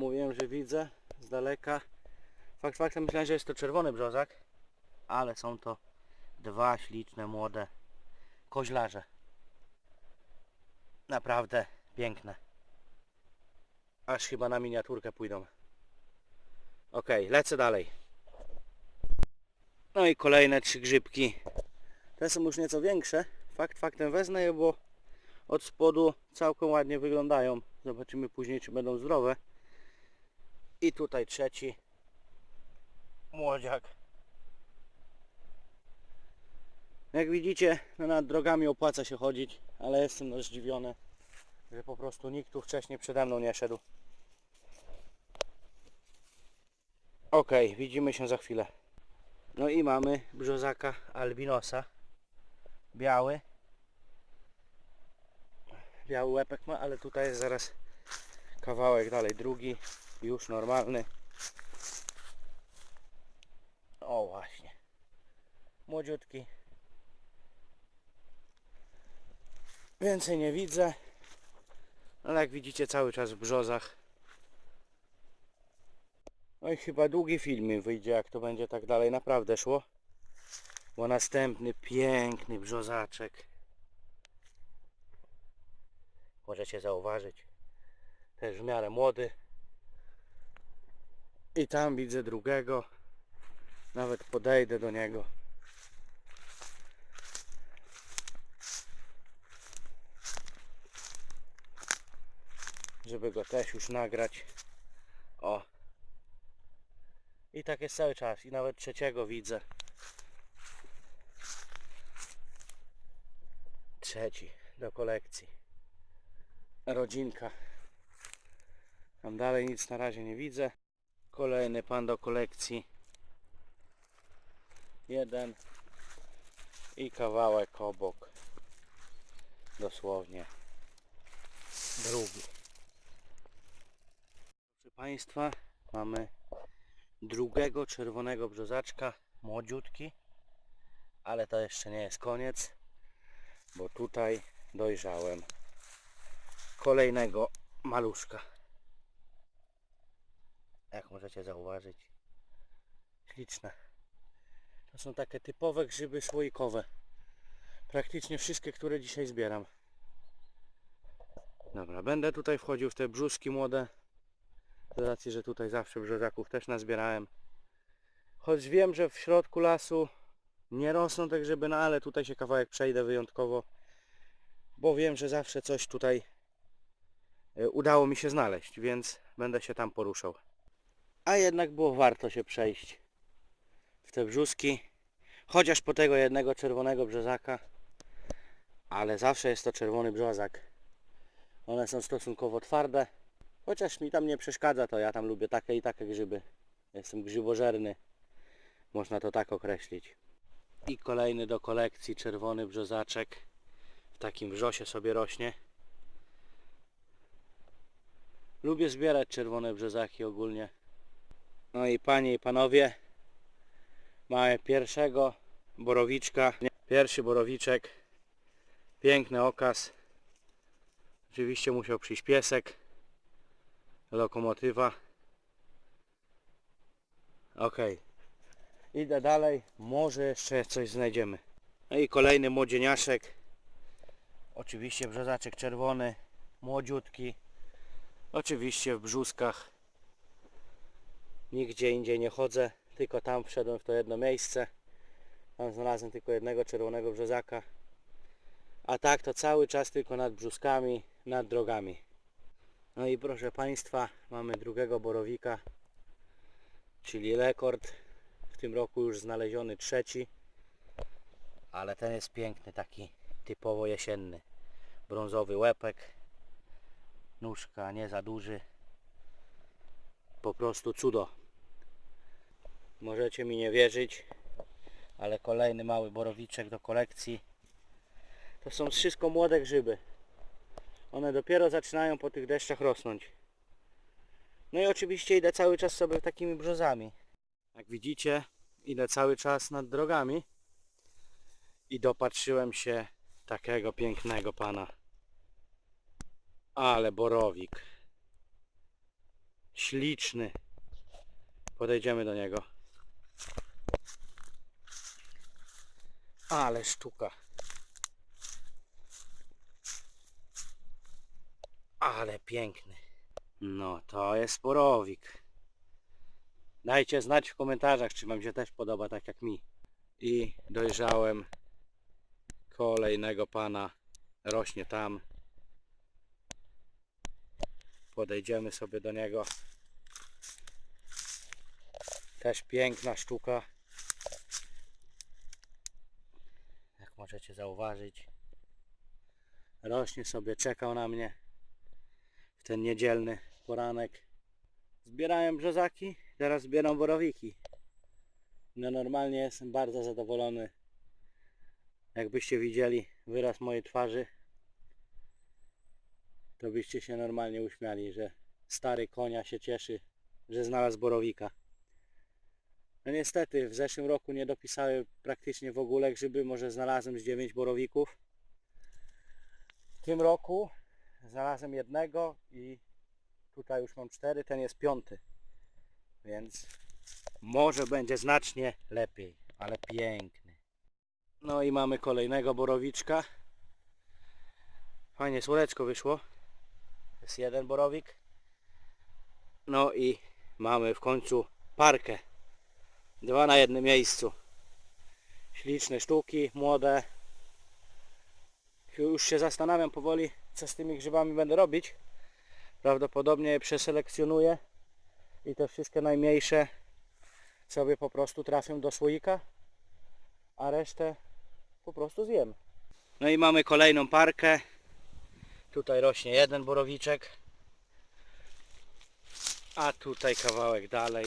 Mówiłem, że widzę z daleka. Fakt faktem myślałem, że jest to czerwony brzozak, ale są to dwa śliczne młode koźlarze. Naprawdę piękne. Aż chyba na miniaturkę pójdą. Ok, lecę dalej. No i kolejne trzy grzybki. Te są już nieco większe. Fakt faktem wezmę je, bo od spodu całkiem ładnie wyglądają. Zobaczymy później, czy będą zdrowe. I tutaj trzeci młodziak. Jak widzicie, no nad drogami opłaca się chodzić, ale jestem no zdziwiony, że po prostu nikt tu wcześniej przede mną nie szedł. Ok, widzimy się za chwilę. No i mamy brzozaka albinosa. Biały. Biały łepek ma, ale tutaj jest zaraz kawałek dalej. Drugi, już normalny. O właśnie. Młodziutki. Więcej nie widzę. Ale jak widzicie cały czas w brzozach. No i chyba długi film wyjdzie jak to będzie tak dalej naprawdę szło. Bo następny piękny brzozaczek. Możecie zauważyć. Też w miarę młody. I tam widzę drugiego. Nawet podejdę do niego. Żeby go też już nagrać. O. I tak jest cały czas. I nawet trzeciego widzę. Trzeci do kolekcji. Rodzinka. Tam dalej nic na razie nie widzę. Kolejny pan do kolekcji. Jeden. I kawałek obok. Dosłownie. Drugi. Proszę Państwa, mamy drugiego czerwonego brzozaczka. Młodziutki. Ale to jeszcze nie jest koniec. Bo tutaj dojrzałem kolejnego maluszka. Jak możecie zauważyć. Śliczne. To są takie typowe grzyby słoikowe. Praktycznie wszystkie, które dzisiaj zbieram. Dobra, będę tutaj wchodził w te brzuszki młode. Z racji, że tutaj zawsze brzozaków też nazbierałem. Choć wiem, że w środku lasu nie rosną te grzyby, no ale tutaj się kawałek przejdę wyjątkowo. Bo wiem, że zawsze coś tutaj e, udało mi się znaleźć, więc będę się tam poruszał. A jednak było warto się przejść w te brzuski. Chociaż po tego jednego czerwonego brzozaka. Ale zawsze jest to czerwony brzozak. One są stosunkowo twarde. Chociaż mi tam nie przeszkadza to, ja tam lubię takie i takie grzyby. Jestem grzybożerny. Można to tak określić. I kolejny do kolekcji czerwony brzozaczek. W takim wrzosie sobie rośnie. Lubię zbierać czerwone brzozaki ogólnie. No i panie i panowie, mamy pierwszego borowiczka. Pierwszy borowiczek. Piękny okaz. Oczywiście musiał przyjść piesek. Lokomotywa. Ok. Idę dalej. Może jeszcze coś znajdziemy. No i kolejny młodzieniaszek. Oczywiście brzozaczek czerwony. Młodziutki. Oczywiście w brzuskach. Nigdzie indziej nie chodzę. Tylko tam wszedłem w to jedno miejsce. Tam znalazłem tylko jednego czerwonego brzozaka. A tak to cały czas tylko nad brzuskami, nad drogami. No i proszę Państwa, mamy drugiego borowika, czyli rekord. W tym roku już znaleziony trzeci. Ale ten jest piękny, taki typowo jesienny. Brązowy łepek. Nóżka nie za duży. Po prostu cudo. Możecie mi nie wierzyć, ale kolejny mały borowiczek do kolekcji. To są wszystko młode grzyby. One dopiero zaczynają po tych deszczach rosnąć. No i oczywiście idę cały czas sobie takimi brzozami. Jak widzicie, idę cały czas nad drogami i dopatrzyłem się takiego pięknego pana. Ale borowik. Śliczny. Podejdziemy do niego. Ale sztuka. Ale piękny. No to jest borowik. Dajcie znać w komentarzach, czy wam się też podoba tak jak mi. I dojrzałem kolejnego pana. Rośnie tam. Podejdziemy sobie do niego. Też piękna sztuka. Jak możecie zauważyć. Rośnie sobie, czekał na mnie w ten niedzielny poranek. Zbierałem brzozaki, teraz zbieram borowiki. No normalnie jestem bardzo zadowolony. Jakbyście widzieli wyraz mojej twarzy, to byście się normalnie uśmiali, że stary konia się cieszy, że znalazł borowika. No niestety, w zeszłym roku nie dopisały praktycznie w ogóle grzyby, może znalazłem z 9 borowików. W tym roku znalazłem jednego i tutaj już mam cztery, ten jest piąty. Więc może będzie znacznie lepiej, ale piękny. No i mamy kolejnego borowiczka. Fajnie słoneczko wyszło. Jest jeden borowik. No i mamy w końcu parkę. Dwa na jednym miejscu. Śliczne sztuki, młode. Już się zastanawiam powoli, co z tymi grzybami będę robić. Prawdopodobnie je przeselekcjonuję i te wszystkie najmniejsze sobie po prostu trafią do słoika, a resztę po prostu zjem. No i mamy kolejną parkę. Tutaj rośnie jeden borowiczek, a tutaj kawałek dalej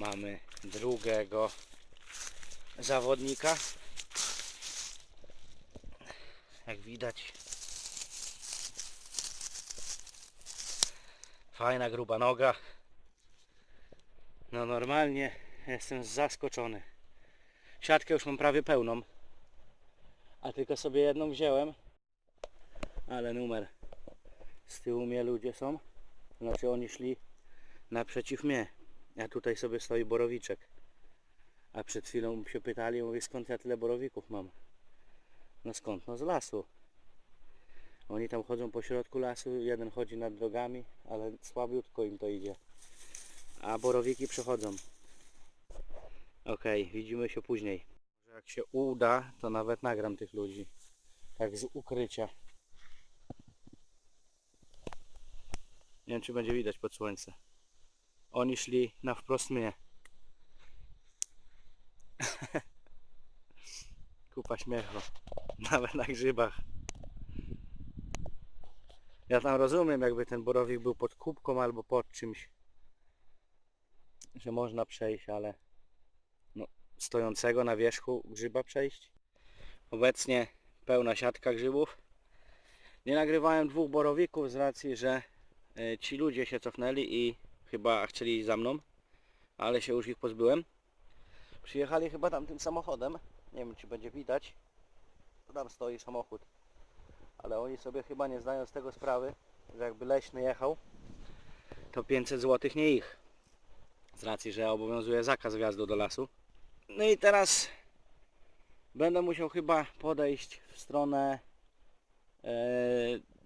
mamy drugiego zawodnika. Jak widać fajna gruba noga. No normalnie jestem zaskoczony. Siatkę już mam prawie pełną. A tylko sobie jedną wziąłem. Ale numer. Z tyłu mnie ludzie są. Znaczy oni szli naprzeciw mnie. A tutaj sobie stoi borowiczek. A przed chwilą się pytali, mówię skąd ja tyle borowików mam. No skąd? No z lasu. Oni tam chodzą po środku lasu, jeden chodzi nad drogami, ale słabiutko im to idzie. A borowiki przechodzą. Okej, widzimy się później. Jak się uda, to nawet nagram tych ludzi. Tak z ukrycia. Nie wiem czy będzie widać pod słońce. Oni szli na wprost mnie. Kupa śmiechu. Nawet na grzybach. Ja tam rozumiem, jakby ten borowik był pod kubką albo pod czymś, że można przejść, ale no, stojącego na wierzchu grzyba przejść. Obecnie pełna siatka grzybów. Nie nagrywałem dwóch borowików z racji, że e, ci ludzie się cofnęli i chyba chcieli iść za mną, ale się już ich pozbyłem. Przyjechali chyba tam tym samochodem. Nie wiem czy będzie widać. To tam stoi samochód ale oni sobie chyba nie zdają z tego sprawy, że jakby leśny jechał, to 500 zł nie ich. Z racji, że obowiązuje zakaz wjazdu do lasu. No i teraz będę musiał chyba podejść w stronę e,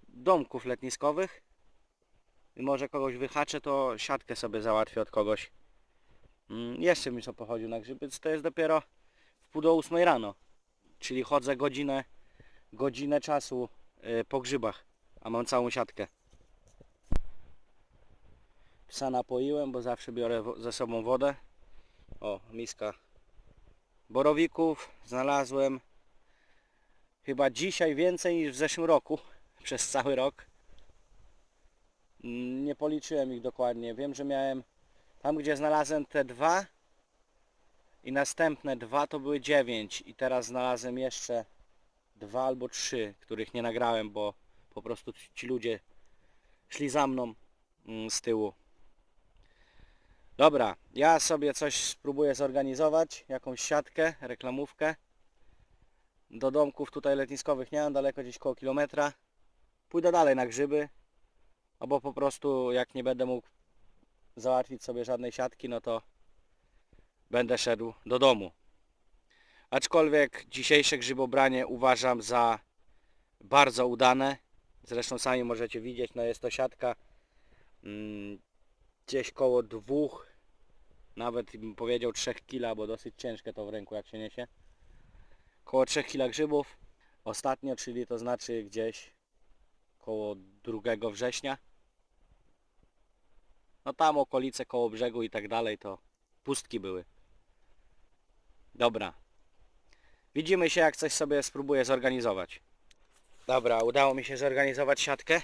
domków letniskowych. Może kogoś wyhaczę, to siatkę sobie załatwię od kogoś. Mm, jeszcze mi co pochodził na grzyby, to jest dopiero w pół do ósmej rano. Czyli chodzę godzinę, godzinę czasu y, po grzybach, a mam całą siatkę. Psa napoiłem, bo zawsze biorę ze sobą wodę. O, miska borowików znalazłem chyba dzisiaj więcej niż w zeszłym roku, przez cały rok. Nie policzyłem ich dokładnie. Wiem, że miałem tam, gdzie znalazłem te dwa i następne dwa to były dziewięć i teraz znalazłem jeszcze dwa albo trzy, których nie nagrałem, bo po prostu ci ludzie szli za mną mm, z tyłu. Dobra, ja sobie coś spróbuję zorganizować, jakąś siatkę, reklamówkę. Do domków tutaj letniskowych nie mam, daleko gdzieś koło kilometra. Pójdę dalej na grzyby, albo po prostu jak nie będę mógł załatwić sobie żadnej siatki, no to będę szedł do domu. Aczkolwiek dzisiejsze grzybobranie uważam za bardzo udane. Zresztą sami możecie widzieć, no jest to siatka mm, gdzieś koło dwóch, nawet bym powiedział 3 kila, bo dosyć ciężkie to w ręku jak się niesie. Koło 3 kila grzybów. Ostatnio, czyli to znaczy gdzieś koło 2 września. No tam okolice koło brzegu i tak dalej to pustki były. Dobra. Widzimy się jak coś sobie spróbuję zorganizować. Dobra, udało mi się zorganizować siatkę.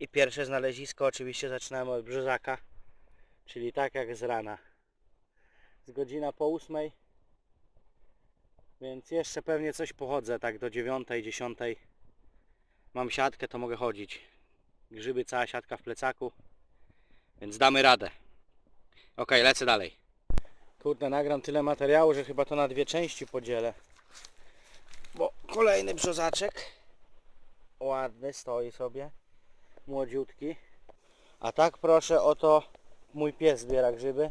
I pierwsze znalezisko oczywiście zaczynamy od brzozaka. Czyli tak jak z rana. Z godzina po ósmej. Więc jeszcze pewnie coś pochodzę, tak do dziewiątej, dziesiątej. Mam siatkę, to mogę chodzić. Grzyby, cała siatka w plecaku. Więc damy radę. Ok, lecę dalej. Kurde, nagram tyle materiału, że chyba to na dwie części podzielę. Bo kolejny brzozaczek. Ładny, stoi sobie. Młodziutki. A tak proszę, oto mój pies zbiera grzyby.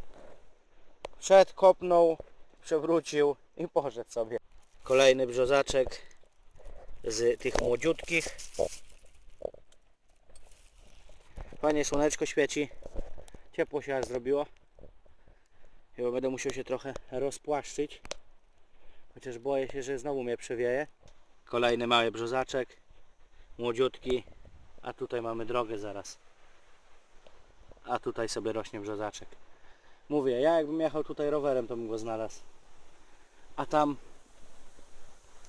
Wszedł, kopnął, przewrócił i poszedł sobie. Kolejny brzozaczek z tych młodziutkich. Fajnie słoneczko świeci. Ciepło się aż zrobiło. Chyba będę musiał się trochę rozpłaszczyć. Chociaż boję się, że znowu mnie przewieje. Kolejny mały brzozaczek. Młodziutki. A tutaj mamy drogę zaraz. A tutaj sobie rośnie brzozaczek. Mówię, ja jakbym jechał tutaj rowerem, to bym go znalazł. A tam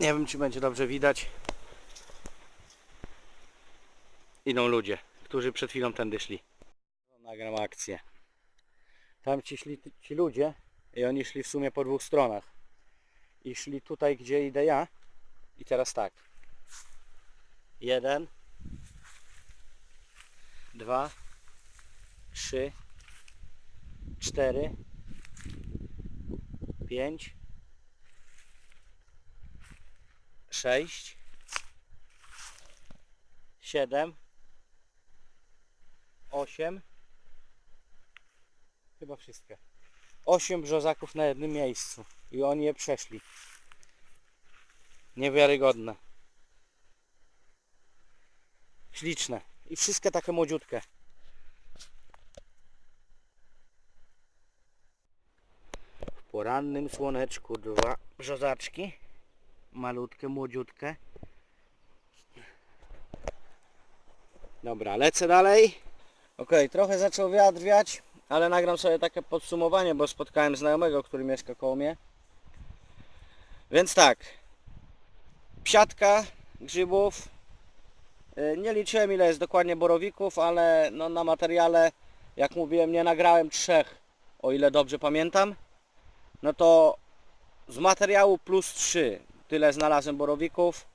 nie wiem czy będzie dobrze widać. Idą ludzie, którzy przed chwilą tędy szli. Nagram akcję. Tam ci szli ci ludzie i oni szli w sumie po dwóch stronach. I szli tutaj, gdzie idę ja. I teraz tak. Jeden. Dwa. Trzy. Cztery. Pięć. Sześć. Siedem. Osiem. Chyba wszystkie. Osiem brzozaków na jednym miejscu. I oni je przeszli. Niewiarygodne. Śliczne. I wszystkie takie młodziutkie. W porannym słoneczku dwa brzozaczki. Malutkie, młodziutkie. Dobra, lecę dalej. Ok, trochę zaczął wiatr wiać, ale nagram sobie takie podsumowanie, bo spotkałem znajomego, który mieszka koło mnie. Więc tak. Psiatka grzybów. Y, Nie liczyłem ile jest dokładnie borowików, ale no, na materiale, jak mówiłem, nie nagrałem trzech, o ile dobrze pamiętam. No to z materiału plus 3 tyle znalazłem borowików.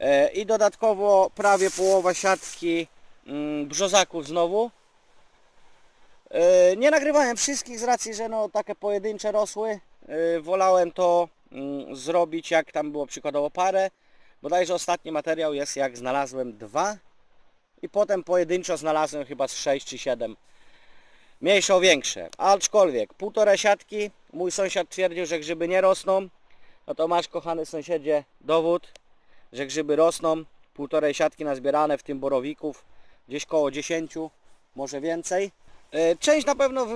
E, I dodatkowo prawie połowa siatki mm, brzozaków znowu. E, Nie nagrywałem wszystkich z racji, że no takie pojedyncze rosły. E, Wolałem to mm, zrobić jak tam było przykładowo parę. Bodajże ostatni materiał jest jak znalazłem dwa i potem pojedynczo znalazłem chyba z 6 czy 7 mniejsze o większe. Aczkolwiek półtora siatki, mój sąsiad twierdził, że grzyby nie rosną. No to masz kochany sąsiedzie dowód, że grzyby rosną. Półtorej siatki nazbierane, w tym borowików, gdzieś koło 10, może więcej. E, Część na pewno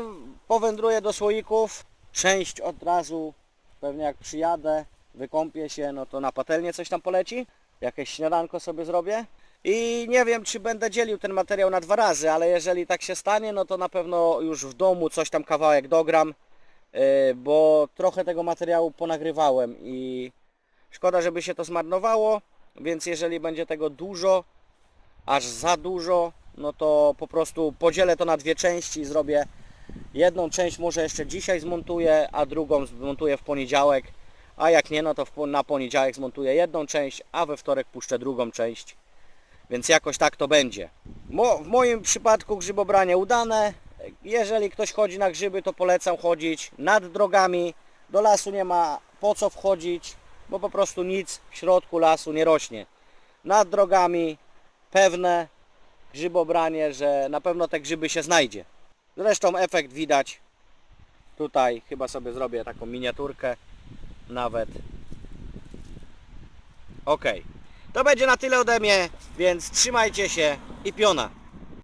powędruje do słoików, część od razu, pewnie jak przyjadę, wykąpię się, no to na patelnię coś tam poleci. Jakieś śniadanko sobie zrobię. I nie wiem, czy będę dzielił ten materiał na dwa razy, ale jeżeli tak się stanie, no to na pewno już w domu coś tam kawałek dogram, bo trochę tego materiału ponagrywałem i szkoda, żeby się to zmarnowało, więc jeżeli będzie tego dużo, aż za dużo, no to po prostu podzielę to na dwie części i zrobię jedną część może jeszcze dzisiaj zmontuję, a drugą zmontuję w poniedziałek, a jak nie, no to na poniedziałek zmontuję jedną część, a we wtorek puszczę drugą część. Więc jakoś tak to będzie. Mo, w moim przypadku grzybobranie udane. Jeżeli ktoś chodzi na grzyby, to polecam chodzić nad drogami. Do lasu nie ma po co wchodzić, bo po prostu nic w środku lasu nie rośnie. Nad drogami pewne grzybobranie, że na pewno te grzyby się znajdzie. Zresztą efekt widać. Tutaj chyba sobie zrobię taką miniaturkę nawet. Ok. To będzie na tyle ode mnie, więc trzymajcie się i piona.